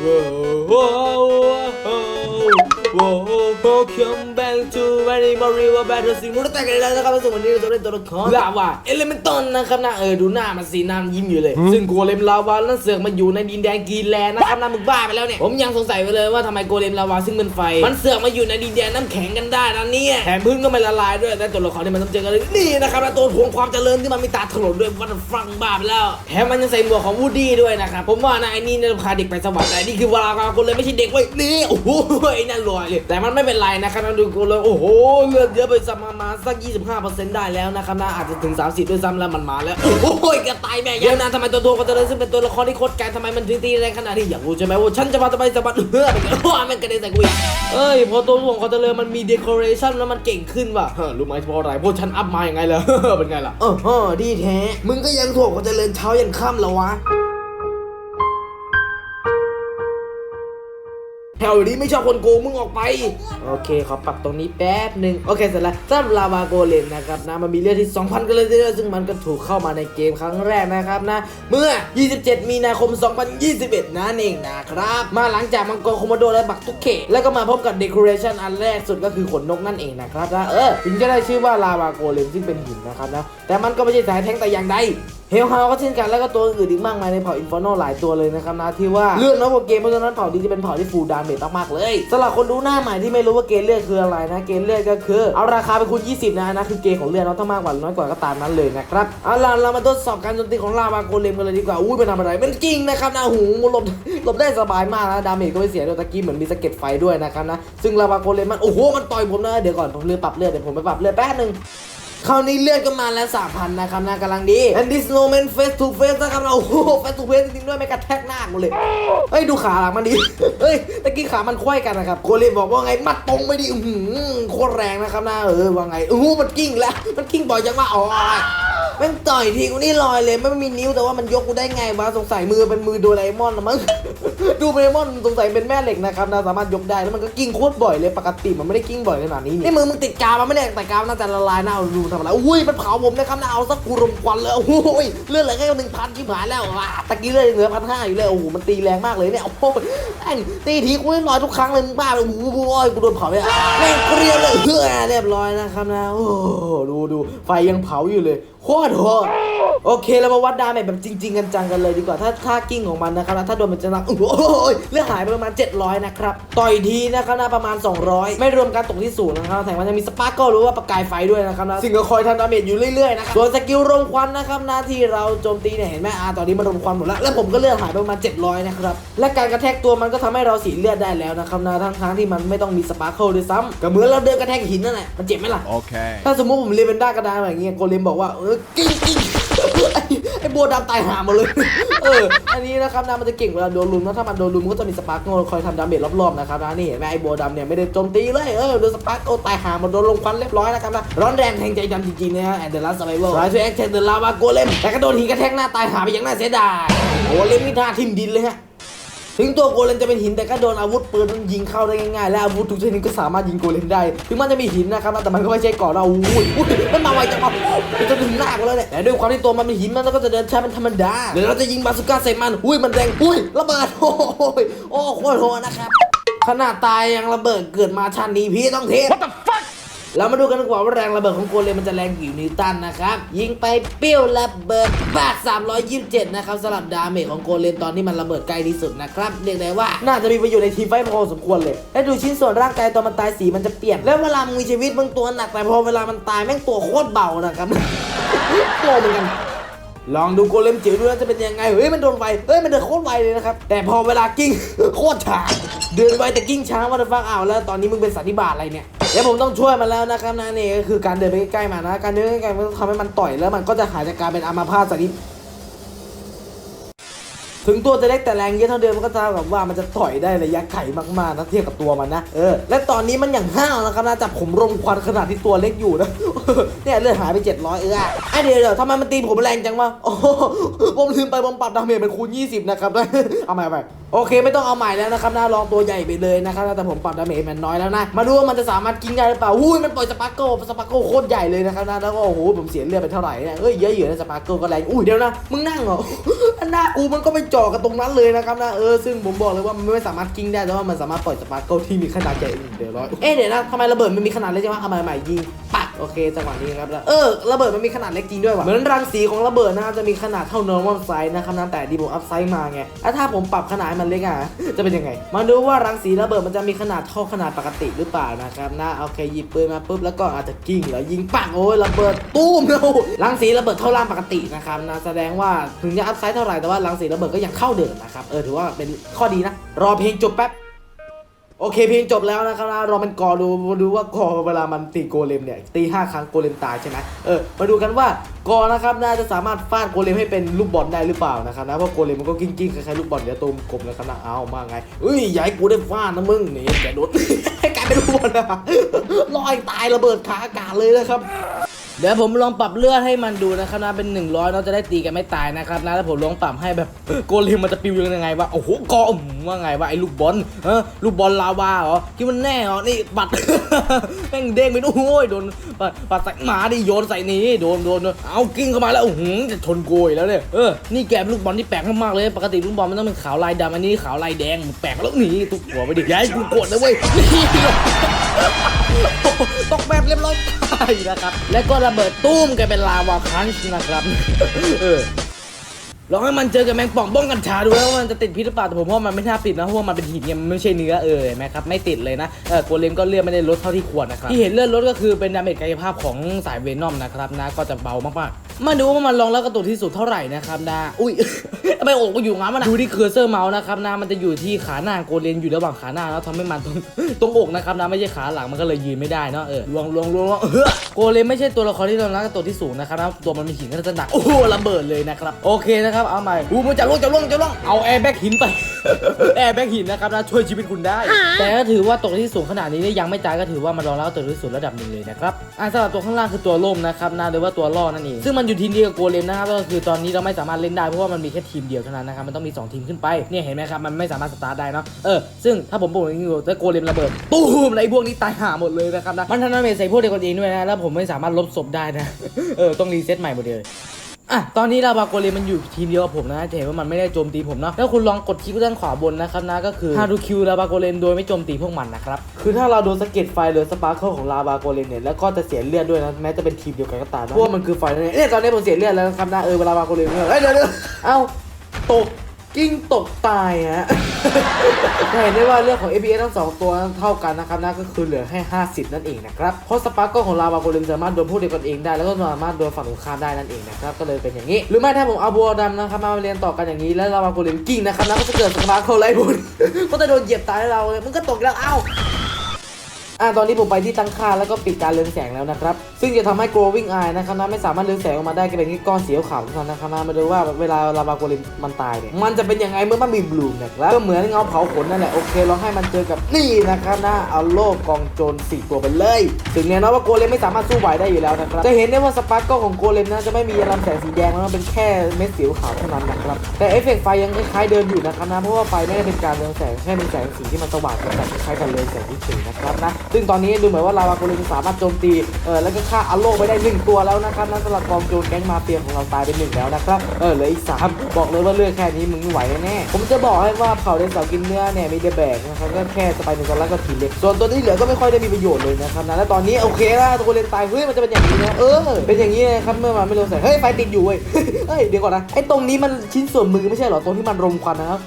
Whoa, whoa, whoa, whoa, welcome back to Very Mario Battle Sim รู้แต่กันแล้วนะครับว่าสวันนี้เราจะเล่นตัวละครลาวาเอเลเมนตอนนะครับนะเออดูหน้ามันสีน้ำยิ้มอยู่เลย ซึ่งโกเลมลาวานั้นเสือกมาอยู่ในดินแดนกรีนแลนด์นะครับนะมึงบ้าไปแล้วเนี่ยผมยังสงสัยไปเลยว่าทำไมโกเลมลาวาซึ่งเป็นไฟ มันเสือกมาอยู่ในดินแดนน้ำแข็งกันได้นะเนี่ยแถมพื้นก็ไม่ละลายด้วยแต่ตัวละครที่มันต้องเจอกันเลยนี่นะครับนะตัวทวงความเจริญที่มันมีตาถลนด้วยวันฟังบ้าไปแล้วแถมมันยังใส่หมวกของวูดดี้ด้วยนะครับผมว่านะไอ้นี่เนี่ยพาเด็กไปสวรรค์แต่นี่คือวลาวาคนเลยไม่ใช่เด็กเว้ยนี่โอ้โหไอ้นั่นลอยเลยแต่มันไม่เป็นไรนะครับนะดูกูเลยโอ้โหเลือดเยอะไปสักประมาณสัก 25%ได้แล้วนะครับนะอาจจะถึง 30 ด้วยซ้ำแล้วมันมาแล้ว โอ้โหกระต่ายแม่ยอะนะทำไมตัวตัวก็จะเลยซึ่งเป็นตัวละครที่โคตรแกทำไมมันถึงตีแรงขนาดนี้อยากรู้ใช่ไหมว่าฉันจะมาทำไมสะบัดเฮ้องว่ามันกระเด็นใส่กูอีกเอ้ยพอตัวของเขาจะเลยมันมีเดคอเรชันแล้วมันเก่งขึ้นว่ะรู้ไหมเพราะอะไรเพราะฉันอัพมาอย่างไงล่ะเป็นไงล่ะเออดีแท้มึงก็ยังถ่วงเขาจะเลินเช้ายันค่ำแล้ววะ แถวนี้ไม่ชอบคนโกงมึงออกไป โอเคขอปรับตรงนี้แป๊บหนึ่งโอเคเสร็จแล้วสำหรับลาวาโกเลมนะครับนะมันมีเลือดที่ 2,000กันเลยทีเดียวซึ่งมันก็ถูกเข้ามาในเกมครั้งแรกนะครับนะ เมื่อ 27 มีนาคม 2021 นั่นเองนะครับ มาหลังจากมังกรโคโมโดและบักทุกเขตแล้วก็มาพบกับเด o อเรชันอันแรกสุดก็คือขนนกนั่นเองนะครับนะเออถึงจะได้ชื่อว่าลาวาโกเลมซึ่งเป็นหินนะครับนะแต่มันก็ไม่ใช่สายแท้งแต่อย่างใด เฮลฮาวก็เช่นกันแล้วก็ตัวอื่นอีกมากมายในเผ่าอินฟอร์โนหลายตัวเลยนะครับนะที่ว่าเลือดน้อยกว่าเกมเพราะฉะนั้นเผ่านี้จะเป็นเผ่าที่ฟูลดาเมจมากๆเลยสำหรับคนดูหน้าใหม่ที่ไม่รู้ว่าเกณฑ์เลือดคืออะไรนะเกณฑ์เลือดก็คือ เอาราคาไปคูณ 20 นะนะคือเกณฑ์ของเลือดเนาะถ้ามากกว่าน้อยกว่าก็ตามนั้นเลยนะครับเอาล่ะเรามาทดสอบการโจมตีของลาวาโกเลมกันเลยดีกว่าอุ้ยมันทำอะไรมันจริงนะครับนะหูหลบหลบได้สบายมากนะดาเมจก็ไม่เสียด้วยตะกี้เหมือนมีสะเก็ดไฟด้วยนะครับนะซึ่งลาวาโกเลมมันโอ้โหมันต่อยผมนะเดี๋ยวก่อนผมลืมปรับเลือดเดี๋ยวผมไปปรับเลือดแป๊บนึง คราวนี้เลือดก็มาแล้ว3,000นะครับนะกำลังดี and this moment face to face นะครับเราโอ้โห face to face จริงๆด้วยไม่กระแทกหน้ากูเลยเฮ้ยดูขาหลังมันดิเฮ้ยตะกี้ขามันควยกันนะครับโคเลนบอกว่าไงมัดตรงไม่ดีอื้อหือโคตรแรงนะครับนะเออว่าไงโอ้โหมันกิ้งแล้วมันกิ้งบ่อยจังว่าอ๋อ แม่งต่อยทีกูนี่ลอยเลยไม่มีนิ้วแต่ว่ามันยกกูได้ไงวะสงสัยมือเป็นมือโดราเอมอนละมั้ง ดูโดราเอมอนสงสัยเป็นแม่เหล็กนะครับนะสามารถยกได้แล้วมันก็กิ้งโคตรบ่อยเลยปกติมันไม่ได้กิ้งบ่อยขนาดนี้นี่มือมึงติดกาวมาไม่ได้แต่กาวน่าจะละลายน้าเอาดูทำอะไรอุ้ยมันเผาผมนะครับนะเอาสักกูรมควันเลยโอ้ยเลือดเหลือแค่หนึ่งพันชิบหายแล้วตะกี้เลือดเหลือพันห้าอยู่เลยโอ้โหมันตีแรงมากเลยเนี่ยโอ้โหแม่งตีทีกูนี่ลอยทุกครั้งเลยมึงบ้าเลยโอ้โหกูโดนเผาเลยแม่งเกลียวเลยเรียบร้อยนะครับนะโอ้ดูดูไฟยังเผาอยู่เลยโคตรโหดโอเคเรามาวัดดาเมจแบบจริง ๆ กันจังกันเลยดีกว่าถ้าถ้ากิ้งของมันนะครับนะถ้าโดนมันจะหนักโอ้โหเลือดหายไปประมาณ 700 นะครับ ต่อยทีนะครับนะประมาณ 200 ไม่รวมการตกที่ศูนย์นะครับแถมมันจะมีสปาร์กเกิลหรือว่าประกายไฟด้วยนะครับนะซึ่งก็คอยทำดาเมจอยู่เรื่อยๆนะครับส่วนสกิลรมควันนะครับหน้าที่เราโจมตีเนี่ยเห็นไหมอ่าตอนนี้มันรมควันหมดแล้วแล้วผมก็เลือดหายไปประมาณ 700 นะครับและการกระแทกตัวมันก็ทำให้เราสีเลือดได้แล้วนะครับนะทั้งทางๆที่มันไม่ต้องมีสปาร์กเกิลด้วยซ้ำก็เหมือนเราเดินกระแทกหินนั่นแหละมันเจ็บไหมล่ะ Okay. ถ้าสมมติผมเรียนเป็นด้ากระดานแบบเงี้ยโกเลมบอกว่าเออกิ้งกิ้งไอ้ไอ้โบวดำตายหาหมดเลย เออ อันนี้นะครับนะมันจะเก่งเวลาโดนลุมแล้วถ้ามันโดนลุมก็จะมีสปาร์กโกคอยทำดาเมจรอบๆนะครับนะนี่เห็นไหมไอ้โบวดำเนี่ยไม่ได้โจมตีเลยเออโดนสปาร์กโกตายหาหมดโดนลงควันเรียบร้อยนะครับนะร้อนแรงแทงใจดำจริงๆนะฮะแอนเดอร์ลัสไซเวอร์ไรซ์แอคเทนเดอร์ลาวาโกเลมแต่ก็โดนหินกระแทกหน้าตายหาไปอย่างน่าเสียดายโกเลมนี่ท่าทิ่มดินเลยฮะ ถึงตัวโกเลมจะเป็นหินแต่ก็โดนอาวุธปืนมันยิงเข้าได้ง่ายๆและอาวุธทุกชนิดก็สามารถยิงโกเลมได้ ถึงมันจะมีหินนะครับแต่มันก็ไม่ใช่กราะเราอุ้ยมันมาไวจังวะมันจะถึงหน้ากูแล้วเนี่ยแต่ด้วยความที่ตัวมันเป็นหินมันก็จะเดินช้าเป็นธรรมดาเดี๋ยวเราจะยิงบาสุก้าใส่มันอุ้ยมันแรงอุ้ยระเบิดโอ้ยโอ้โคตรโหดนะครับขนาดตายยังระเบิดเกิดมาชาตินี้พี่ต้องเท เรามาดูกันดีกว่าว่าแรงระเบิดของโกเลมมันจะแรงกี่นิวตันนะครับ ยิงไปเปี้ยวระเบิดบาด327 นะครับสำหรับดาเมจของโกเลมตอนที่มันระเบิดใกลที่สุดนะครับเรียกได้ว่าน่าจะมีประโยชน์ในทีมไฟพอสมควรเลยและดูชิ้นส่วนร่างกายตอนมันตายสีมันจะเปลี่ยน แล้วเวลามึงมีชีวิตมึงตัวหนักแต่พอเวลามันตายแม่งตัวโคตรเบานะครับโง่เหมือนกันลองดูโกเลมจิ๋วดูแล้วจะเป็นยังไง เฮ้ยมันโดนไว เฮ้ยมันเดินโคตรไวเลยนะครับ แต่พอเวลากิ้งโคตรช้า เดินไวแต่กิ้งช้าว่าจะฟังอ้าวแล้วตอนนี้มึงเป็นสันนิบาตอะไรเนี่ย เดี๋ยวผมต้องช่วยมันแล้วนะครับนะนี่ก็คือการเดินไปใกล้ๆมันนะ การเดินใกล้ๆมันต้องทำให้มันต่อยแล้วมันก็จะหายจากการเป็นอัมาพาตสันนิ ถึงตัวจะเล็กแต่แรงเยอะเท่าเดิมมันก็เท่ากับว่ามันจะต่อยได้ระยะไกลมากๆนะเทียบกับตัวมันนะเออและตอนนี้มันอย่างห้าวนะครับนะจับผมรมควันขนาดที่ตัวเล็กอยู่นะเนี่ยเลือดหายไป 700 เออไอเดี๋ยวเดี๋ยวทำไมมันตีผมแรงจังวะโอ้ผมลืมไปผมปรับดาเมจเป็นคูณ 20 นะครับเอาใหม่เอาใหม่โอเคไม่ต้องเอาใหม่แล้วนะครับนะลองตัวใหญ่ไปเลยนะครับแต่ผมปรับดาเมจมันน้อยแล้วนะมาดูว่ามันจะสามารถกินได้หรือเปล่าอุ้ยมันปล่อยสปาร์เกิลสปาร์เกิลโคตรใหญ่เลยนะครับนะแล้วก็โอ้โหผมเสียเลือดไปเท่าไหร่เนี่ยเอ้ยเยอะอยู่นะสปาร์เกิลก็แรงอุ้ยเดี๋ยวนะมึงนั่งเหรออันหน้ากูมันก็ไปเจาะกันตรงนั้นเลยนะครับนะเออซึ่งผมบอกเลยว่ามันไม่สามารถกิ้งได้แต่ว่ามันสามารถปล่อยสปาร์เกิลที่มีขนาดใหญ่อื่นเดี๋ยวร้อยเอ๊ะเดี๋ยวนะทำไมระเบิดมันมีขนาดเล็กจังวะทำไมใหม่ยิงปั โอเคจังหวะนี้ครับแล้วเออระเบิดมันมีขนาดเล็กจริงด้วยว่ะเหมือนรังสีของระเบิดนะจะมีขนาดเท่า normal size นะครับนะแต่ดีผมอัพไซส์มาไงแล้วถ้าผมปรับขนาดให้มันเล็กอะจะเป็นยังไง มาดูว่ารังสีระเบิดมันจะมีขนาดเท่าขนาดปกติหรือเปล่านะครับนะโอเคหยิบปืนมาปุ๊บแล้วก็อาจจะกิ้งแล้วยิงปังโอ้ยระเบิดตู้มแล้วรังสีระเบิดเท่าร่างปกตินะครับนะแสดงว่าถึงจะอัพไซส์เท่าไหร่แต่ว่ารังสีระเบิดก็ยังเข้าเดิมนะครับเออถือว่าเป็นข้อดีนะรอเพลงจบแป๊บ โอเคเพลงจบแล้วนะครับนะเรามันกอดูดูว่ากอเวลามันตีโกเลมเนี่ยตีห้าครั้งโกเลมตายใช่ไหมเออมาดูกันว่ากอนะครับน่าจะสามารถฟาดโกเลมให้เป็นลูกบอลได้หรือเปล่านะครับนะเพราะโกเลมมันก็กิ้งกิ้งๆคล้ายๆลูกบอลเดี๋ยวตูมกลมนะครับนะเอามาไงเอ้ยอย่าให้กูได้ฟาดนะมึงนี่แกโดนให้กลายเป็นลูกบอลนะลอยตายระเบิดขาอากาศเลยนะครับ เดี๋ยวผมลองปรับเลือดให้มันดูนะครับนะเป็น 100เราจะได้ตีกันไม่ตายนะครับนะแล้วผมลองปรับให้แบบโกเลมมันจะปิวยังไงวะโอ้โหกอมว่าไงวะไอ้ลูกบอลเออลูกบอลลาวาเหรอคิดมันแน่เหรอนี่บัตรแม่งเด้งไปโอ้ยโดนปัดปัดใส่หมาดิโยนใส่นี้โดนโดนเอากิ้งเข้ามาแล้วโอ้โหจะชนโกยแล้วเนี่ยเออนี่แกเป็นลูกบอลที่แปลกมากๆเลย ปกติลูกบอลมันต้องเป็นขาวลายดำอันนี้ขาวลายแดงแปลกแล้วหนีตุกหัวไปดิอย่าให้กูโกรธนะเว้ยตกแบบเรียบร้อยตายนะครับแล้วก็ระเบิดตุ้มกลายเป็นลาวาคันช์นะครับ เออลองให้มันเจอกับแมงป่องบ้องกัญชาดูแล้วว่ามันจะติดพิษหรือเปล่าแต่ผมว่ามันไม่น่าติดนะเพราะว่ามันเป็นหินเนี่ยมันไม่ใช่เนื้อเออนไหมครับไม่ติดเลยนะเออโกเลมก็เลือดไม่ได้ลดเท่าที่ควรนะครับที่เห็นเลือดลดก็คือเป็นดาเมจกายภาพของสายเวนอมนะครับนะก็จะเบามากๆ มาดูว่ามันลองแล้วกระตุกที่สุดเท่าไหร่นะครับนะ อุ้ยทำไมโอกก็อยู่งั้นมันอะดูที่เคอร์เซอร์เมาส์นะครับนะมันจะอยู่ที่ขาหน้าโกเลมอยู่ระหว่างขาหน้าแล้วทำให้มันตรงตรงอกนะครับนะไม่ใช่ขาหลังมันก็เลยยืนไม่ได้เนาะเออลวงลวงลวงลวงเออโกเลมไม่ใช่ตัวละครที่เรารักกับตัวที่สูงนะครับนะตัวมันมีหินก็จะหนักโอ้โหระเบิดเลยนะครับโอเคนะครับเอาใหม่อู้มันจะล่วงจะล่วงจะล่วงเอาแอร์แบ็กหินไปแอร์แบ็กหินนะครับนะช่วยชีวิตคุณได้ แต่ก็ถือว่าตกที่สูงขนาดนี้เนี่ยยังไม่ตายก็ถือว่ามันรองรับกับตัวที่สูงระดับหนึ่งเลยนะครับอ่าสำหรับตัวข้างล่างคือตัวล่มนะครับนะหรือว่าตัวล่อนั่นเองซึ่งมันอยู่ทีมเดียวกับโกเลมนะครับก็คือตอนนี้เราไม่สามารถเล่นได้เพราะว่ามันมีแค่ทีมเดียวเท่านั้นนะครับมันต้องมีสองทีมขึ้นไปเนี่ยเห็นไหมครับมันไม่สามารถสตาร์ทได้เนาะเออซึ่งถ้าผมบอกอย่างนี้ถ้าโกเลมระเบิดตู้มอะไรพวกนี้ตายห่าหมดเลยนะครับนะมันทันดาเมจใส่พวกเดียวกันเองด้วยนะแล้วผมไม่สามารถลบศพได้นะเออต้องรีเซ็ตใหม่หมดเลย อะตอนนี้ลาบาโกเลมันอยู่ทีมเดียวกับผมนะจะเห็นว่ามันไม่ได้โจมตีผมเนาะถ้าคุณลองกดคลิกด้านขวาบนนะครับนะก็คือฮาดูคิวลาบาโกเลมโดยไม่โจมตีพวกมันนะครับคือถ้าเราโดนสะเก็ดไฟหรือสปาร์เคิลของลาบาโกเลมเนี่ยแล้วก็จะเสียเลือดด้วยนะแม้จะเป็นทีมเดียวกันก็ตามนะเพราะว่ามันคือไฟนั่นเองเนี่ยตอนนี้ผมเสียเลือดแล้วนะครับนะเออลาบาโกเลมเนี่ยเอ้ยเดี๋ยวเดี๋ยวเอ้าตก กิ้งตกตายฮะเห็นได้ว่าเรื่องของ APS ทั้งสองตัวเท่ากันนะครับนั่นก็คือเหลือแค่50 นั่นเองนะครับเพราะสปาร์กของลาวาโกเลมสามารถโดนผู้เดียวกันเองได้แล้วก็สามารถโดนฝั่งตรงข้ามได้นั่นเองนะครับก็เลยเป็นอย่างนี้ หรือไม่ถ้าผมเอาบัวดำนะครับมาเรียนต่อกันอย่างนี้แล้วลาวาโกเลมกิ้งนะครับนั่นก็จะเกิดสปาร์กไล่บุญก็จะโดนเหยียบตายเราเลยมันก็ตกแล้วเอ้า อ่าตอนนี้ผมไปที่ตั้งค่าแล้วก็ปิดการเรืองแสงแล้วนะครับ ซึ่งจะทำให้ glowing eye นะครับนะไม่สามารถเรืองแสงออกมาได้ก็เป็นแค่ก้อนสีขาวๆเท่านั้นนะครับนะมาดูว่าเวลาลาบาโกลิมมันตายเนี่ยมันจะเป็นยังไงเมื่อมันมีบลูมนะครับก็เหมือนเงาเผาขนนั่นแหละโอเคลองให้มันเจอกับนี่นะครับนะเอาโลกกองโจรสี่ตัวไปเลย ถึงแน่นอนว่าโกเลมไม่สามารถสู้ไหวได้อยู่แล้วนะครับจะเห็นได้ว่าสปาร์กของโกเลมนะจะไม่มีลำแสงสีแดงแล้วมันเป็นแค่เม็ดสีขาวเท่านั้นนะครับแต่เอฟเฟกต์ไฟยังคล้ายๆเดิมอยู่นะครับนะเพราะว่าไฟไม่ได้เป็นการเรืองแสงแค่เป็นแสงสีที่มันสว่างแต่คล้ายๆกันเลยแสงที่ถึงนะครับนะซึ่งตอนนี้ดูเหมือนว่าลาวาโกเลมสามารถโจมตีเออแล้วก็ฆ่าอโลไปได้หนึ่งตัวแล้วนะครับนั่นสำหรับกองโจรแก๊งมาเฟียของเราตายไปหนึ่งแล้วนะครับเออเหลืออีกสามบอกเลยว่าเลือกแค่นี้มึงไม่ไหวแน่ผมจะบอกให้ว่าเผ่าเดนเสากินเนื้อเนี่ยมีเดแบกนะครับก็แค่สไปเนอร์แล้วก็ทีเล็กส่วนตัวที่เหลือก็ไม่ค่อยได้มีประโยชน์เลยนะครับนะแล้วตอนนี้โอเคแล้วตัวเลนตายเฮ้ยมันจะเป็นอย่างนี้นะเออเป็นอย่างนี้นะครับเมื่อมันไม่ลงใส่เฮ้ยไฟติดอยู่เว้ยเฮ้ยเดี๋ยวก่อนนะไอ้ตรงนี้มันชิ้นส่วนมือไม่ใช่หรอตรงที่มันรมควันนะครับ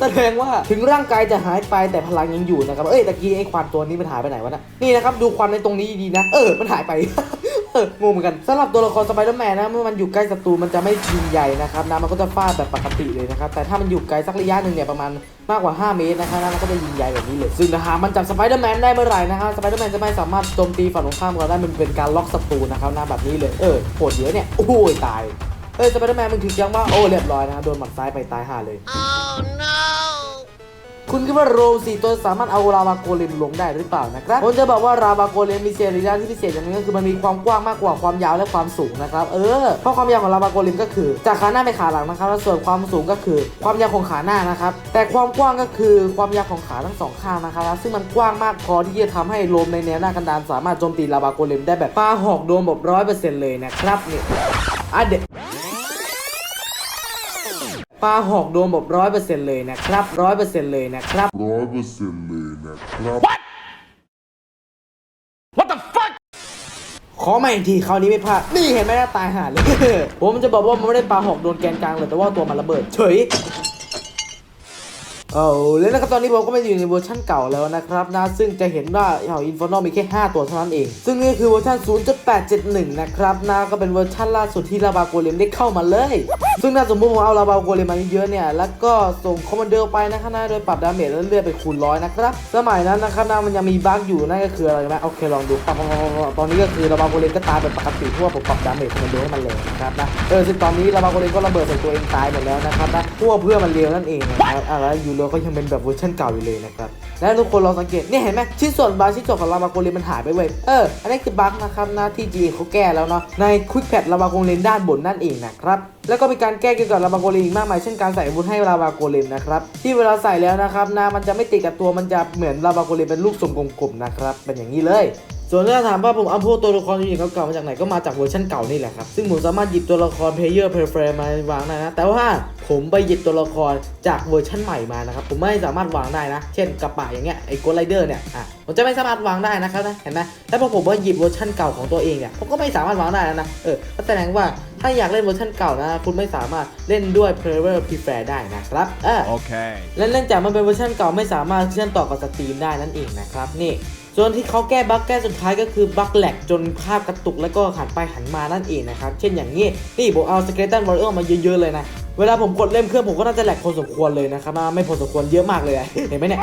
แสดงว่าถึงร่างกายจะหายไปแต่พลังยังอยู่นะครับเอ้ยตะกี้ไอ้ควันตัวนี้มันหายไปไหนวะนะนี่นะครับดูควันในตรงนี้ดีนะ เออ มันหายไป เอองงเหมือนกันสำหรับตัวละครสไปเดอร์แมนนะเมื่อมันอยู่ใกล้ศัตรูมันจะไม่ยิงใหญ่นะครับนะมันก็จะฟาดแบบปกติเลยนะครับแต่ถ้ามันอยู่ไกลสักระยะหนึ่งเนี่ยประมาณมากกว่า 5 เมตรนะครับนะมันก็จะยิงใหญ่แบบนี้เลยซึ่งถ้าหากมันจับสไปเดอร์แมนได้เมื่อไหร่นะครับสไปเดอร์แมนจะไม่สามารถโจมตีฝั่งตรงข้ามเราได้มันเป็นการล็อกศัตรูนะครับนะแบบนี้เลยเออโหดเยอะเนี่ยโอ้ยตายเอ้ยสไปเดอร์แมนมึงถึงยังว่าโอ้เรียบร้อยนะครับโดนหมัดซ้ายไปตายห่าเลย Oh no! คุณคิดว่าโรมสี่ตัวสามารถเอาลาวาโกเลมลงได้หรือเปล่านะครับผมจะบอกว่าลาวาโกเลมมีเซรีระที่พิเศษอย่างนึงก็คือมันมีความกว้างมากกว่าความยาวและความสูงนะครับเออเพราะความยาวของลาวาโกเลมก็คือ จากขาหน้าไปขาหลังนะครับแล้วส่วนความสูงก็คือความยาวของขาหน้านะครับแต่ความกว้างก็คือความยาวของขาทั้งสองข้างนะครับซึ่งมันกว้างมากพอที่จะทำให้โลมในแนวหน้ากันดานสามารถโจมตีลาวาโกเลมได้แบบปาหอกโดนแบบร้อยเปอร์เซ็นต์เลยนะครับนี่อะเด็ก ปลาหอกโดนแบบร้อยเปอร์เซ็นต์เลยนะครับร้อยเปอร์เซ็นต์เลยนะครับร้อยเปอร์เซ็นต์เลยนะครับขอมาอีกทีคราวนี้ไม่พลาดนี่เห็นไหมน่าตายห่าเลย ผมจะบอกว่ามันไม่ได้ปลาหอกโดนแกนกลางเลยแต่ว่าตัวมันระเบิดเฉย เอาแล้วนะครับตอนนี้ผมก็ไม่ได้อยู่ในเวอร์ชันเก่าแล้วนะครับนะซึ่งจะเห็นว่าเอาอินฟอร์นอมีแค่ 5 ตัวเท่านั้นเอง ซึ่งนี่คือเวอร์ชัน0.871 นะครับนะก็เป็นเวอร์ชันล่าสุดที่ลาบาโกเลมได้เข้ามาเลย ซึ่งถ้าสมมติผมเอาลาบาโกเลมมาเยอะเนี่ย แล้วก็ส่งคอมมานเดอร์ไปนะครับนะโดยปรับดาเมจและเลือดไปคูณร้อยนะครับสมัยนั้นนะครับนะมันยังมีบั๊กอยู่นั่นก็คืออะไรนะโอเคลองดูปับตอนนี้ก็คือลาบาโกเลมก็ตายเป็นปกติเพราะว่าผมปรับดาเมจคอมมานเดอร์ให้มันเลยนะครับนะเออซึ่งตอนนี้ลาบาโกเลมก็ระเบิดใส่ตัวเองตายหมดแล้วนะครับนะ พวกเพื่อนมันเร็วนั่นเองนะครับอะแล้วยูโรก็ยังเป็นแบบเวอร์ชันเก่าอยู่เลยนะครับ และทุกคนลองสังเกตเนี่ยเห็นไหมชิ้นส่วนบางชิ้นส่วนของลาบาโกเลมมันหายไปเว้ย เออ อันนี้คือบั๊กนะครับนะที่จีเขาแก้แล้วเนาะ ในควิกแพดลาบาโกเลมด้านบนนั่นเองนะครับ แล้วก็มีการแก้เกี่ยวกับลาบาโกเลมอีกมากมาย เช่นการใส่อาวุธให้ลาบาโกเลมนะครับ ที่เวลาใส่แล้วนะครับนะมันจะไม่ติดกับตัว มันจะเหมือนลาบาโกเลมเป็นรูปทรงกลมๆนะครับ เป็นอย่างนี้เลย ส่วนถ้าถามว่าผมเอาพวกตัวละครยูนิตเก่าๆมาจากไหนก็มาจากเวอร์ชันเก่านี่แหละครับ ซึ่งผมสามารถหยิบตัวละคร Player Prefer มาวางได้นะ แต่ว่าผมไปหยิบตัวละครจากเวอร์ชันใหม่มานะครับ ผมไม่สามารถวางได้นะ เช่นกระป๋าอย่างเงี้ยไอ้โกลไรเดอร์เนี่ยอะผมจะไม่สามารถวางได้นะครับนะเห็นไหมแล้วพอผมว่าหยิบเวอร์ชันเก่าของตัวเองเนี่ยผมก็ไม่สามารถวางได้แล้วนะเออก็แสดงว่าถ้าอยากเล่นเวอร์ชันเก่านะ คุณไม่สามารถเล่นด้วย Player Prefer ได้นะครับเออ Okay. และเนื่องจากมันเป็นเวอร์ชันเก่าไม่สามารถเชื่อมต่อกับสตรีมได้นั่นเองนะครับนี่ ส่วนที่เขาแก้บั๊กแก้สุดท้ายก็คือบั๊กแหลกจนภาพกระตุกแล้วก็หันไปหันมานั่นเองนะครับ เช่นอย่างนี้ นี่ผมเอาสเกลตันวอร์เรอร์มาเยอะๆเลยนะ เวลาผมกดเล่มเครื่องผมก็น่าจะแหลกพอสมควรเลยนะครับไม่พอสมควรเยอะมากเลยเห็นไหมเนี่ย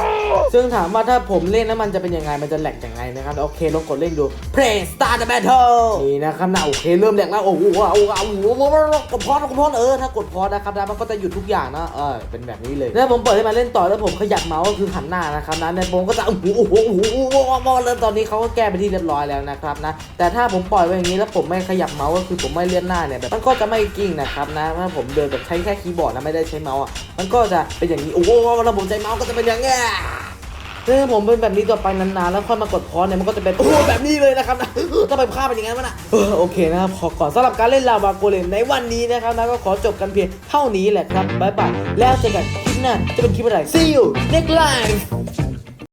ซึ่งถามว่าถ้าผมเล่นแล้วมันจะเป็นยังไงมันจะแหลกยังไงนะครับโอเคลองกดเล่นดู Play Start the Battle นี่นะครับนะโอเคเริ่มแหลกแล้วโอ้โหโอ้โหโอ้โหโอ้โหกดพอดกดพอดเออถ้ากดพอดนะครับนะมันก็จะหยุดทุกอย่างนะเออเป็นแบบนี้เลยแล้วผมเปิดให้มาเล่นต่อแล้วผมขยับเมาส์ก็คือหันหน้านะครับนะในผมก็จะโอ้โหโอ้โหโอ้โหโอ้โหโอ้โหเริ่มตอนนี้เขาก็แก้ไปที่เรียบร้อยแล้วนะครับนะแต่ถ้าผมปล่อยไว้อย่างนี้แล้วผมไม่ขยับเมาส์ก็คือผมไม่เลื่อนหน้าเนี่ยแบบมันก็จะไม่กิ้งนะครับนะถ้าผมเดินแบบใช้แค่คีย์บอร์ดนะไม่ได้ใช้เมาส์อะมันก็จะเป็นอย่างนี้โอ้โหระบบใช้เมาส์ก็จะเป็นอย่างเงี้ยถ้าผมเป็นแบบนี้ต่อไปนานๆแล้วค่อยมากดพอสเนี่ยมันก็จะเป็นโอ้โหแบบนี้เลยนะครับนะถ้าไปภาพเป็นอย่างนั้นวะนะโอเคนะครับขอก่อนสำหรับการเล่นลาวาโกเลนในวันนี้นะครับนะก็ขอจบกันเพียงเท่านี้แหละครับบ๊ายบายแล้วเจอกันคลิปหน้าจะเป็นคลิปอะไร see you next live